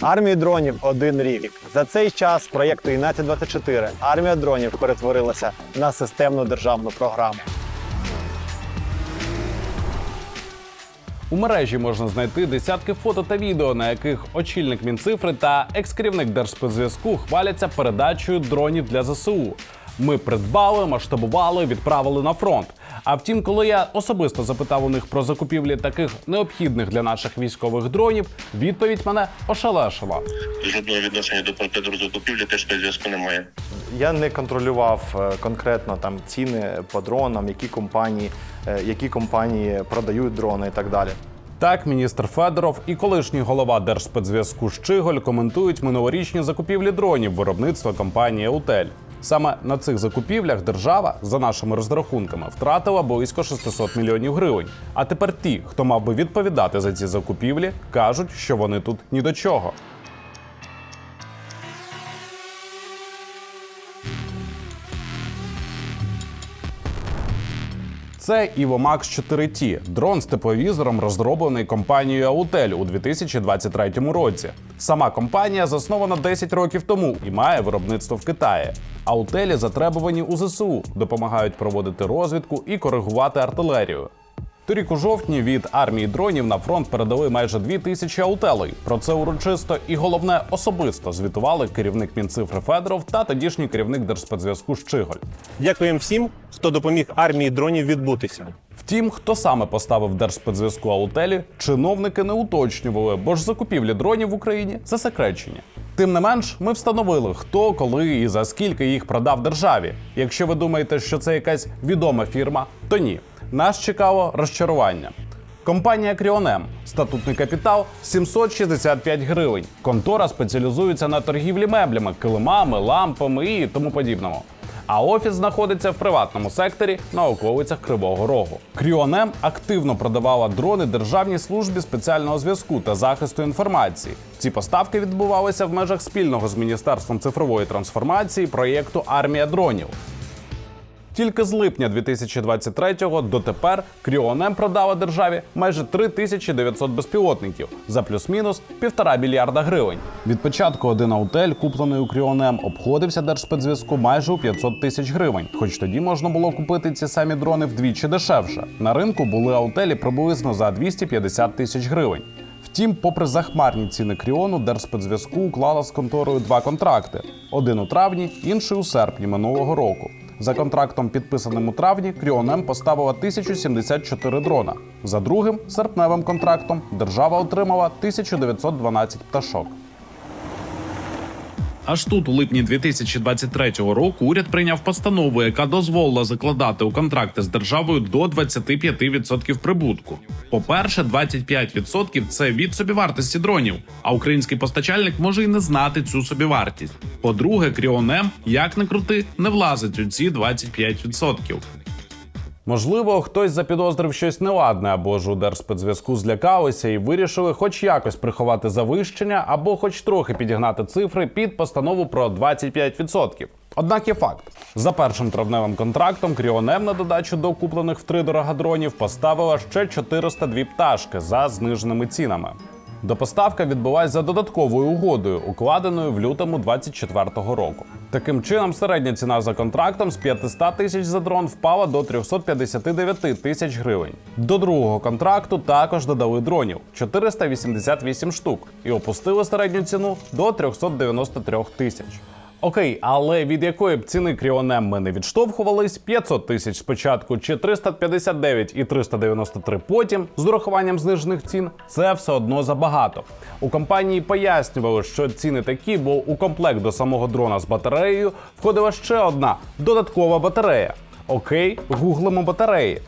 Армії дронів один рік. За цей час проєкту «Інація 24 армія дронів перетворилася на системну державну програму. У мережі можна знайти десятки фото та відео, на яких очільник Мінцифри та екс-керівник Держспецзв'язку хваляться передачею дронів для ЗСУ. Ми придбали, масштабували, відправили на фронт. А втім, коли я особисто запитав у них про закупівлі таких необхідних для наших військових дронів, відповідь мене ошелешила. Жодного відношення до процедур закупівлі теж спецзв'язку немає. Я не контролював е, конкретно там ціни по дронам, які компанії, е, які компанії продають дрони і так далі. Так, міністр Федоров і колишній голова Держспецзв'язку Щиголь коментують минулорічні закупівлі дронів виробництва компанії Аутель. Саме на цих закупівлях держава, за нашими розрахунками, втратила близько 600 мільйонів гривень. А тепер ті, хто мав би відповідати за ці закупівлі, кажуть, що вони тут ні до чого. Це Івомакс 4T – дрон з тепловізором, розроблений компанією Autel у 2023 році. Сама компанія заснована 10 років тому і має виробництво в Китаї. Аутелі затребувані у ЗСУ, допомагають проводити розвідку і коригувати артилерію. Торік у жовтні від армії дронів на фронт передали майже дві тисячі аутелей. Про це урочисто і головне особисто звітували керівник Мінцифри Федоров та тодішній керівник Держспецзв'язку Щиголь. Дякуємо всім, хто допоміг армії дронів відбутися. Втім, хто саме поставив Держспецзв'язку Аутелі, чиновники не уточнювали, бо ж закупівлі дронів в Україні засекречені. Тим не менш, ми встановили, хто, коли і за скільки їх продав державі. Якщо ви думаєте, що це якась відома фірма, то ні. Нас чекало розчарування. Компанія Кріонем, статутний капітал 765 гривень. Контора спеціалізується на торгівлі меблями, килимами, лампами і тому подібному. А офіс знаходиться в приватному секторі на околицях Кривого Рогу. Кріонем активно продавала дрони Державній службі спеціального зв'язку та захисту інформації. Ці поставки відбувалися в межах спільного з Міністерством цифрової трансформації проєкту Армія дронів. Тільки з липня 2023-го дотепер Кріонем продала державі майже 3900 безпілотників за плюс-мінус півтора мільярда гривень. Від початку один аутель, куплений у Кріонем, обходився Держспецзв'язку майже у 500 тисяч гривень. Хоч тоді можна було купити ці самі дрони вдвічі дешевше. На ринку були аутелі приблизно за 250 тисяч гривень. Втім, попри захмарні ціни Кріону, Держспецзв'язку уклала з конторою два контракти: один у травні, інший у серпні минулого року. За контрактом, підписаним у травні, Кріонем поставила 1074 дрона. За другим серпневим контрактом держава отримала 1912 пташок. Аж тут, у липні 2023 року, уряд прийняв постанову, яка дозволила закладати у контракти з державою до 25% прибутку. По-перше, 25% – це від собівартості дронів, а український постачальник може й не знати цю собівартість. По-друге, Кріонем, як не крути, не влазить у ці 25%. Можливо, хтось запідозрив щось неладне, або ж у Держспецзв'язку злякалися і вирішили хоч якось приховати завищення, або хоч трохи підігнати цифри під постанову про 25%. Однак є факт: за першим травневим контрактом Кріонем на додачу до куплених втридорога дронів поставила ще 402 пташки за зниженими цінами. Допоставка відбулася за додатковою угодою, укладеною в лютому 2024 року. Таким чином, середня ціна за контрактом з 500 тисяч за дрон впала до 359 тисяч гривень. До другого контракту також додали дронів 488 штук і опустили середню ціну до 393 тисяч. Окей, але від якої б ціни Кріонем ми не відштовхувались, 500 тисяч спочатку чи 359 і 393 потім, з урахуванням знижених цін, це все одно забагато. У компанії пояснювали, що ціни такі, бо у комплект до самого дрона з батареєю входила ще одна додаткова батарея. Окей, гуглимо батареї.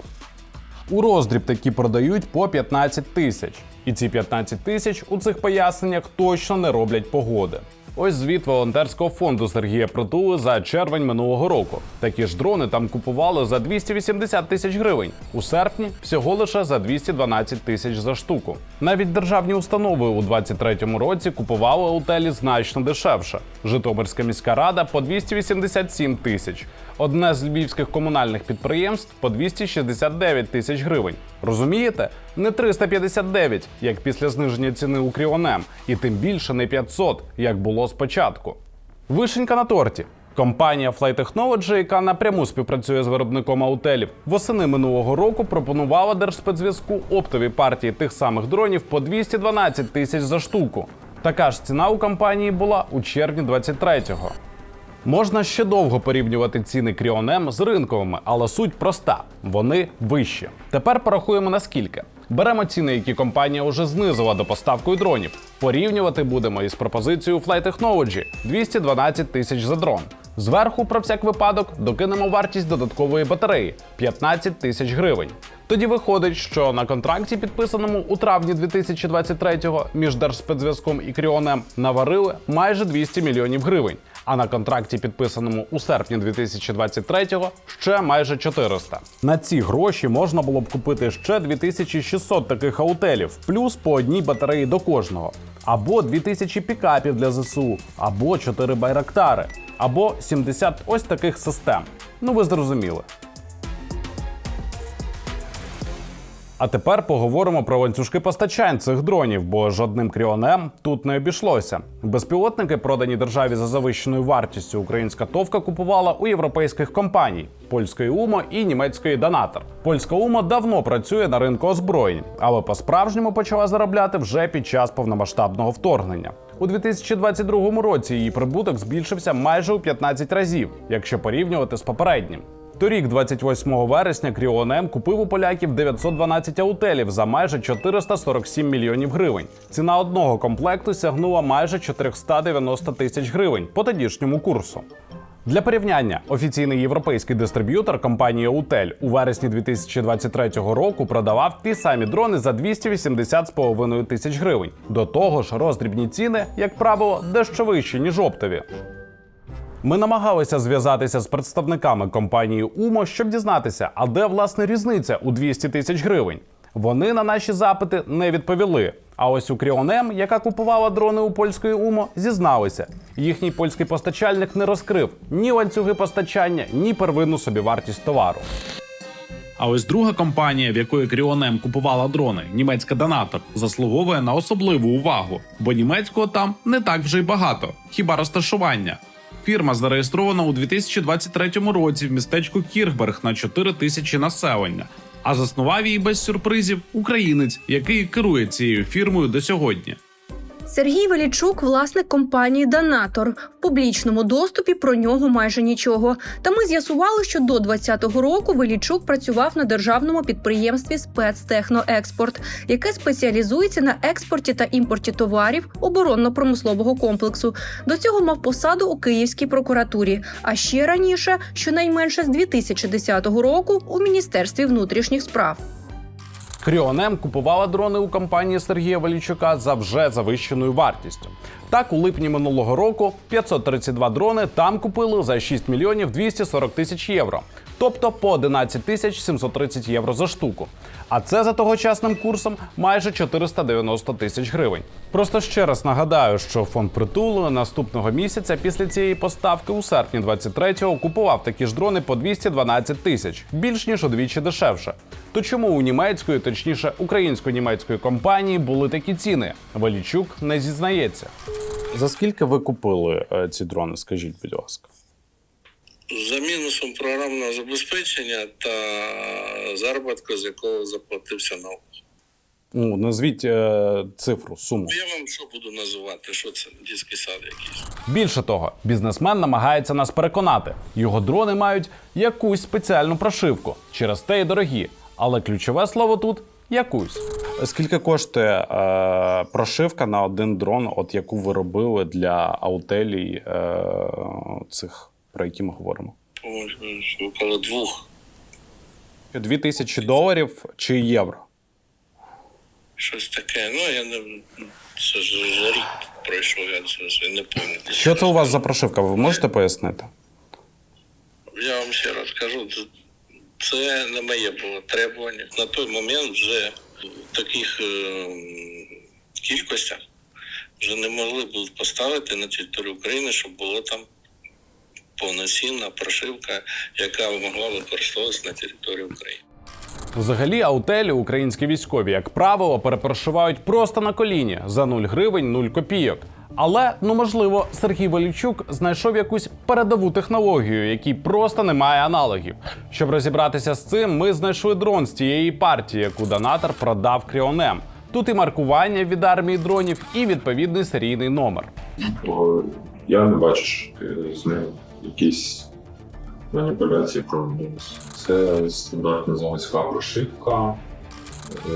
У роздріб такі продають по 15 тисяч. І ці 15 тисяч у цих поясненнях точно не роблять погоди. Ось звіт волонтерського фонду Сергія Притули за червень минулого року. Такі ж дрони там купували за 280 тисяч гривень. У серпні всього лише за 212 тисяч за штуку. Навіть державні установи у 2023 році купували аутелі значно дешевше. Житомирська міська рада по 287 тисяч. Одне з львівських комунальних підприємств по 269 тисяч гривень. Розумієте? Не 359, як після зниження ціни у Кріонем, і тим більше не 500, як було спочатку. Вишенька на торті. Компанія Fly Technology, яка напряму співпрацює з виробником аутелів, восени минулого року пропонувала Держспецзв'язку оптові партії тих самих дронів по 212 тисяч за штуку. Така ж ціна у компанії була у червні 23-го. Можна ще довго порівнювати ціни Кріонем з ринковими, але суть проста: вони вищі. Тепер порахуємо наскільки. Беремо ціни, які компанія вже знизила до поставкою дронів. Порівнювати будемо із пропозицією Fly Technology 212 тисяч за дрон. Зверху, про всяк випадок, докинемо вартість додаткової батареї 15 тисяч гривень. Тоді виходить, що на контракті, підписаному у травні 2023-го між Держспецзв'язком і Кріонем, наварили майже 200 мільйонів гривень. А на контракті, підписаному у серпні 2023-го, ще майже 400. На ці гроші можна було б купити ще 2600 таких аутелів, плюс по одній батареї до кожного, або 2000 пікапів для ЗСУ, або 4 байрактари, або 70 ось таких систем. Ну ви зрозуміли. А тепер поговоримо про ланцюжки постачань цих дронів, бо жодним кріонем тут не обійшлося. Безпілотники, продані державі за завищеною вартістю, українська товка купувала у європейських компаній польської УМО і німецької Донатор. Польська УМО давно працює на ринку озброєнь, але по-справжньому почала заробляти вже під час повномасштабного вторгнення. У 2022 році її прибуток збільшився майже у 15 разів, якщо порівнювати з попереднім. Торік, 28 вересня, Кріонем купив у поляків 912 аутелів за майже 447 мільйонів гривень. Ціна одного комплекту сягнула майже 490 тисяч гривень по тодішньому курсу. Для порівняння, офіційний європейський дистриб'ютор компанії Аутель у вересні 2023 року продавав ті самі дрони за 280,5 тисяч гривень. До того ж, роздрібні ціни, як правило, дещо вищі, ніж оптові. Ми намагалися зв'язатися з представниками компанії УМО, щоб дізнатися, а де власне різниця у 200 тисяч гривень. Вони на наші запити не відповіли. А ось у Кріонем, яка купувала дрони у польської УМО, зізналися. Їхній польський постачальник не розкрив ні ланцюги постачання, ні первинну собівартість товару. А ось друга компанія, в якої Кріонем купувала дрони, німецька Донатор, заслуговує на особливу увагу, бо німецького там не так вже й багато, хіба розташування. Фірма зареєстрована у 2023 році в містечку Кіргберг на 4 тисячі населення. А заснував її без сюрпризів українець, який керує цією фірмою до сьогодні. Сергій Велічук, власник компанії Донатор. В публічному доступі про нього майже нічого. Та ми з'ясували, що до 2020 року Велічук працював на державному підприємстві Спецтехноекспорт, яке спеціалізується на експорті та імпорті товарів оборонно-промислового комплексу. До цього мав посаду у Київській прокуратурі. А ще раніше, щонайменше з 2010 року, у міністерстві внутрішніх справ. Кріонем купувала дрони у компанії Сергія Валічука за вже завищеною вартістю. Так, у липні минулого року 532 дрони там купили за 6 мільйонів 240 тисяч євро, тобто по 11 тисяч 730 євро за штуку. А це за тогочасним курсом майже 490 тисяч гривень. Просто ще раз нагадаю, що фонд притулу наступного місяця після цієї поставки у серпні 23-го купував такі ж дрони по 212 тисяч, більш ніж удвічі дешевше. То чому у німецької, точніше українсько-німецької компанії були такі ціни? Валічук не зізнається. За скільки ви купили е, ці дрони? Скажіть, будь ласка. За мінусом програмного забезпечення та заробітку, з якого заплатився на Ну, назвіть е, цифру, суму. Я вам що буду називати? Що це? Дітський сад якийсь. Більше того, бізнесмен намагається нас переконати. Його дрони мають якусь спеціальну прошивку, через те й дорогі. Але ключове слово тут якусь. Скільки коштує е, прошивка на один дрон, от яку ви робили для аутелій е, цих, про які ми говоримо? Около двох. Дві тисячі доларів чи євро? Щось таке. Ну, я не. Це ж за рік пройшов, я це не пам'ятаю. Що це у вас за прошивка? Ви можете пояснити? Я вам ще раз кажу, це, це не моє було требування. На той момент вже в таких е, кількостях вже не могли б поставити на територію України, щоб було там повноцінна прошивка, яка могла використовуватися на території України. Взагалі, аутелі українські військові, як правило, перепрошивають просто на коліні за 0 гривень 0 копійок. Але ну можливо, Сергій Валійчук знайшов якусь передову технологію, якій просто немає аналогів. Щоб розібратися з цим, ми знайшли дрон з тієї партії, яку донатор продав Кріонем. Тут і маркування від армії дронів, і відповідний серійний номер. Я не бачу, що з ним якісь маніпуляції проводились. Це стандартна заводська прошивка, е,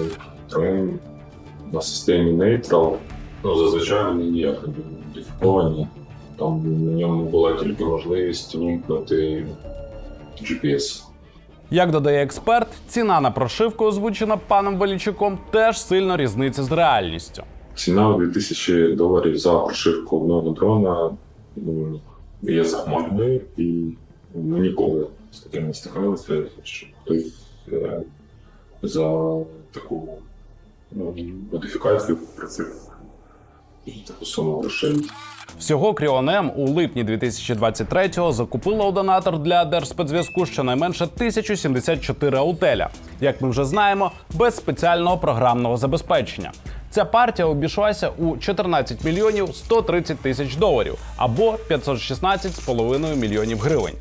трим на системі Neutral. Ну, зазвичай вони ніяк не модифіковані. Там на ньому була тільки можливість вимкнути GPS. Як додає експерт, ціна на прошивку, озвучена паном Валійчуком, теж сильно різниця з реальністю. Ціна у 2000 доларів за прошивку одного дрона ну, є захмарною, і ми ніколи з таким не стикалися, що хтось е, за таку ну, модифікацію грошей. Всього Кріонем у липні 2023-го закупила у донатор для Держспецзв'язку щонайменше 1074 аутеля. Як ми вже знаємо, без спеціального програмного забезпечення. Ця партія обійшлася у 14 мільйонів 130 тисяч доларів або 516,5 мільйонів гривень.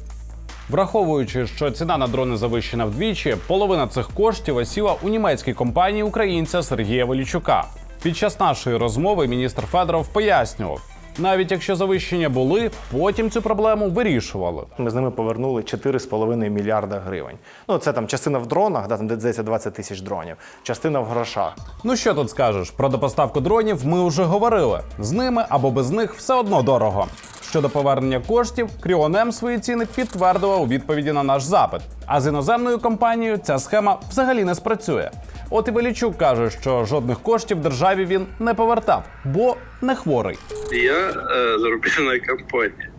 Враховуючи, що ціна на дрони завищена вдвічі, половина цих коштів осіла у німецькій компанії українця Сергія Волічука. Під час нашої розмови міністр Федоров пояснював, навіть якщо завищення були, потім цю проблему вирішували. Ми з ними повернули 4,5 мільярда гривень. Ну, це там частина в дронах, да, там де здається 20 тисяч дронів, частина в грошах. Ну що тут скажеш? Про допоставку дронів ми вже говорили. З ними або без них все одно дорого. Щодо повернення коштів, Кріонем свої ціни підтвердила у відповіді на наш запит. А з іноземною компанією ця схема взагалі не спрацює. От і Велічук каже, що жодних коштів державі він не повертав, бо не хворий. Я э, зарубежная компания.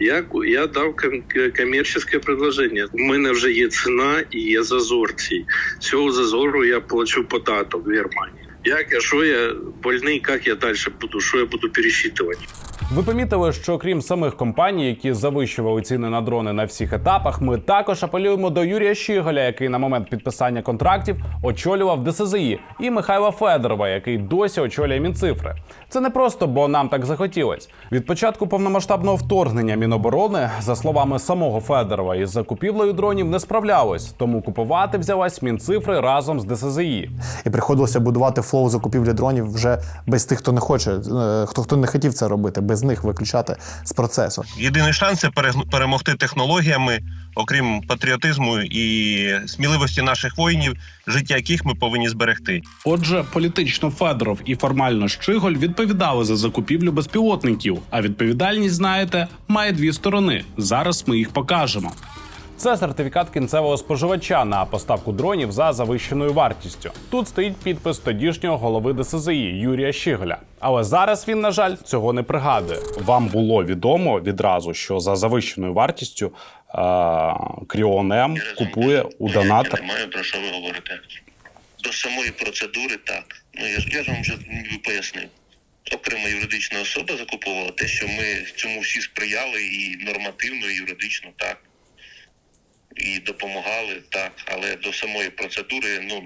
Я, я дав ком- к- комерческое. У мене вже є ціна і є зазор цей. Цього зазору я плачу податок в Германії. Як я, що я больний, як я далі буду, що я буду пересчитувати? Ви помітили, що крім самих компаній, які завищували ціни на дрони на всіх етапах, ми також апелюємо до Юрія Щиголя, який на момент підписання контрактів очолював ДСЗІ, і Михайла Федорова, який досі очолює Мінцифри. Це не просто, бо нам так захотілось. Від початку повномасштабного вторгнення Міноборони, за словами самого Федорова, із закупівлею дронів не справлялось, тому купувати взялась Мінцифри разом з ДСЗІ. І приходилося будувати флоу закупівлі дронів вже без тих, хто не хоче, е, хто хто не хотів це робити, без них виключати з процесу. Єдиний шанс це перег- перемогти технологіями, окрім патріотизму і сміливості наших воїнів, життя яких ми повинні зберегти. Отже, політично Федоров і формально Щиголь відповідали за закупівлю безпілотників. А відповідальність, знаєте, має дві сторони. Зараз ми їх покажемо. Це сертифікат кінцевого споживача на поставку дронів за завищеною вартістю. Тут стоїть підпис тодішнього голови ДСЗІ Юрія Щиголя. Але зараз він, на жаль, цього не пригадує. Вам було відомо відразу, що за завищеною вартістю е- Кріонем купує у Я донатор. не маю про що ви говорите. До самої процедури так. Ну я я ж вам вже пояснив. Окрема юридична особа закуповувала те, що ми цьому всі сприяли і нормативно, і юридично так. І допомагали так. Але до самої процедури, ну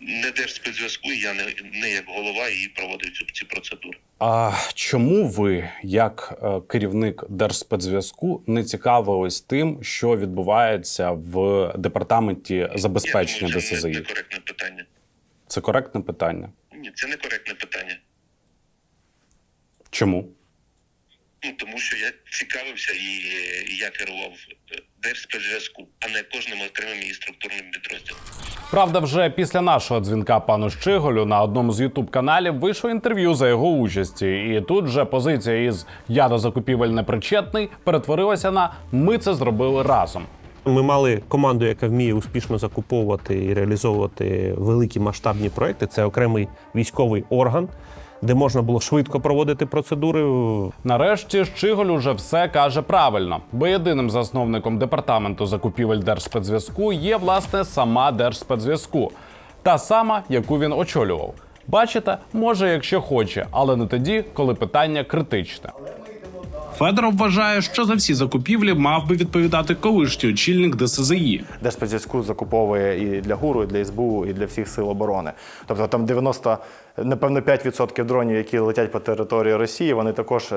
не держспецзв'язку, я не, не як голова її проводив цю ці процедури. А чому ви, як е, керівник Держспецзв'язку, не цікавились тим, що відбувається в департаменті забезпечення Я думаю, це не- ДСЗІ? некоректне питання. Це коректне питання. Ні, це не коректне питання. Чому? Ну тому що я цікавився і е, я керував е, Держспецзв'язку, а не кожним окремим її структурним підрозділом. Правда, вже після нашого дзвінка пану Щиголю на одному з ютуб каналів вийшло інтерв'ю за його участі, і тут же позиція із я до закупівель непричетний перетворилася на ми це зробили разом. Ми мали команду, яка вміє успішно закуповувати і реалізовувати великі масштабні проекти. Це окремий військовий орган, де можна було швидко проводити процедури. Нарешті Щиголь уже все каже правильно, бо єдиним засновником департаменту закупівель Держспецзв'язку є власне сама Держспецзв'язку, та сама, яку він очолював. Бачите, може, якщо хоче, але не тоді, коли питання критичне. Федоров вважає, що за всі закупівлі мав би відповідати колишній очільник ДСЗІ. Держспецзв'язку закуповує і для ГУРу, і для СБУ, і для всіх сил оборони. Тобто там 90, напевно, 5% дронів, які летять по території Росії, вони також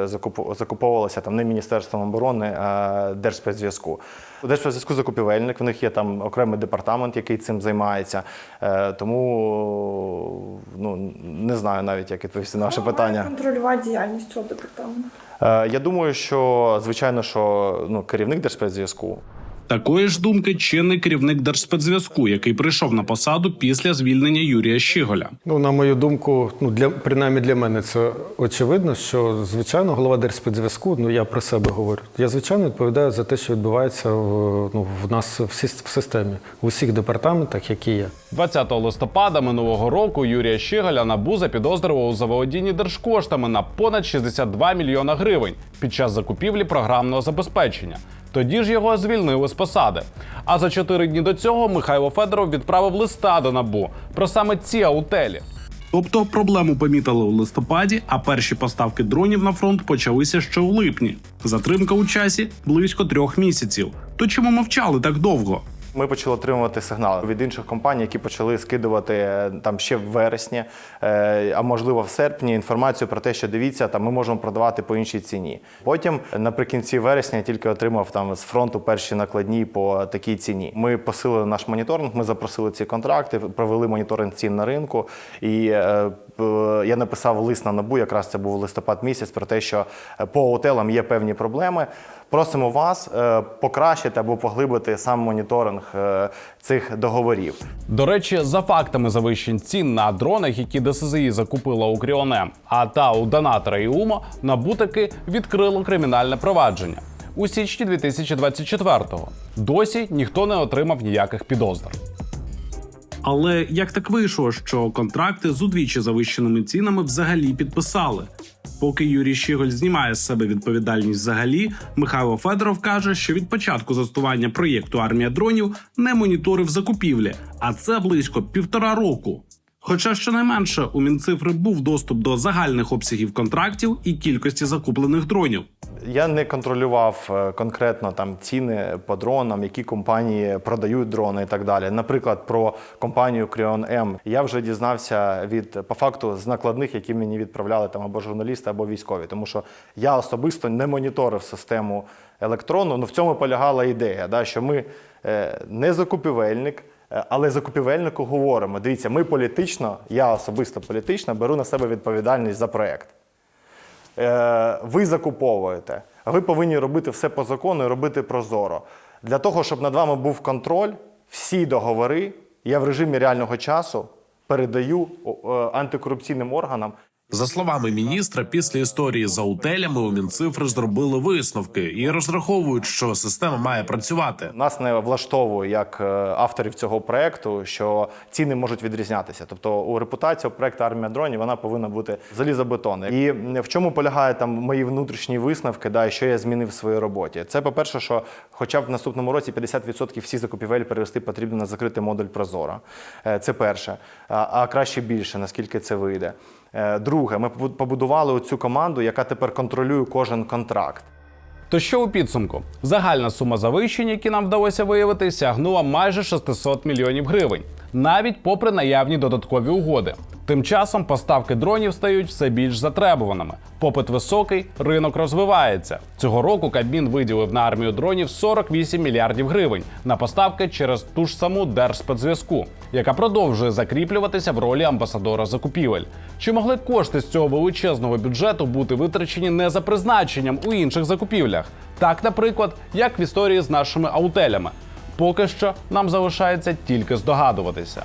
закуповувалися там не Міністерством оборони, а Держспецзв'язку. У Держспецзв'язку закупівельник, в них є там окремий департамент, який цим займається. Е, Тому ну, не знаю навіть, як відповісти на ваше питання. контролювати діяльність цього департаменту. Е, Я думаю, що звичайно, що ну, керівник Держспецзв'язку Такої ж думки чинний керівник Держспецзв'язку, який прийшов на посаду після звільнення Юрія Щиголя. Ну, на мою думку, ну для принаймні для мене це очевидно, що звичайно голова Держспецзв'язку, ну я про себе говорю. Я звичайно відповідаю за те, що відбувається в, ну, в нас в, в системі, в усіх департаментах, які є. 20 листопада минулого року Юрія Щигаля НАБУ запідозрював у заволодінні держкоштами на понад 62 мільйона гривень під час закупівлі програмного забезпечення. Тоді ж його звільнили з посади. А за чотири дні до цього Михайло Федоров відправив листа до НАБУ про саме ці аутелі. Тобто проблему помітили у листопаді, а перші поставки дронів на фронт почалися ще у липні. Затримка у часі близько трьох місяців. То чому мовчали так довго? Ми почали отримувати сигнали від інших компаній, які почали скидувати е, там ще в вересні, е, а можливо в серпні інформацію про те, що дивіться, там ми можемо продавати по іншій ціні. Потім наприкінці вересня я тільки отримав там з фронту перші накладні по такій ціні. Ми посилили наш моніторинг, ми запросили ці контракти, провели моніторинг цін на ринку. І е, я написав лист на набу, якраз це був листопад місяць, про те, що е, по готелам є певні проблеми. Просимо вас е, покращити або поглибити сам моніторинг е, цих договорів. До речі, за фактами завищень цін на дронах, які ДСЗІ закупила у Кріонем, а та у донатора і УМО, НАБУ таки відкрило кримінальне провадження у січні 2024-го. Досі ніхто не отримав ніяких підозр. Але як так вийшло, що контракти з удвічі завищеними цінами взагалі підписали? Поки Юрій Щіголь знімає з себе відповідальність взагалі, Михайло Федоров каже, що від початку застування проєкту армія дронів не моніторив закупівлі, а це близько півтора року. Хоча щонайменше у Мінцифри був доступ до загальних обсягів контрактів і кількості закуплених дронів. Я не контролював е, конкретно там ціни по дронам, які компанії продають дрони і так далі. Наприклад, про компанію Кріон М я вже дізнався від по факту з накладних, які мені відправляли там або журналісти, або військові, тому що я особисто не моніторив систему електронну. Ну в цьому полягала ідея, да, що ми е, не закупівельник. е, Але закупівельнику говоримо: дивіться, ми політично, я особисто політично беру на себе відповідальність за проект. Е, ви закуповуєте, ви повинні робити все по закону і робити прозоро. Для того, щоб над вами був контроль, всі договори я в режимі реального часу передаю е, антикорупційним органам. За словами міністра, після історії з аутелями у Мінцифри зробили висновки і розраховують, що система має працювати. Нас не влаштовує як е, авторів цього проекту, що ціни можуть відрізнятися. Тобто у репутація проекту армія дронів вона повинна бути залізобетонна. І в чому полягає там мої внутрішні висновки, да, і що я змінив в своїй роботі? Це по-перше, що хоча б в наступному році 50% всіх закупівель перевести потрібно на закритий модуль Прозоро. Е, Це перше. А краще більше, наскільки це вийде. Е, Друге, ми побудували оцю команду, яка тепер контролює кожен контракт. То що у підсумку? Загальна сума завищень, які нам вдалося виявити, сягнула майже 600 мільйонів гривень, навіть попри наявні додаткові угоди. Тим часом поставки дронів стають все більш затребуваними. Попит високий, ринок розвивається. Цього року Кабмін виділив на армію дронів 48 мільярдів гривень на поставки через ту ж саму Держспецзв'язку, яка продовжує закріплюватися в ролі амбасадора закупівель. Чи могли кошти з цього величезного бюджету бути витрачені не за призначенням у інших закупівлях? Так, наприклад, як в історії з нашими аутелями. Поки що нам залишається тільки здогадуватися.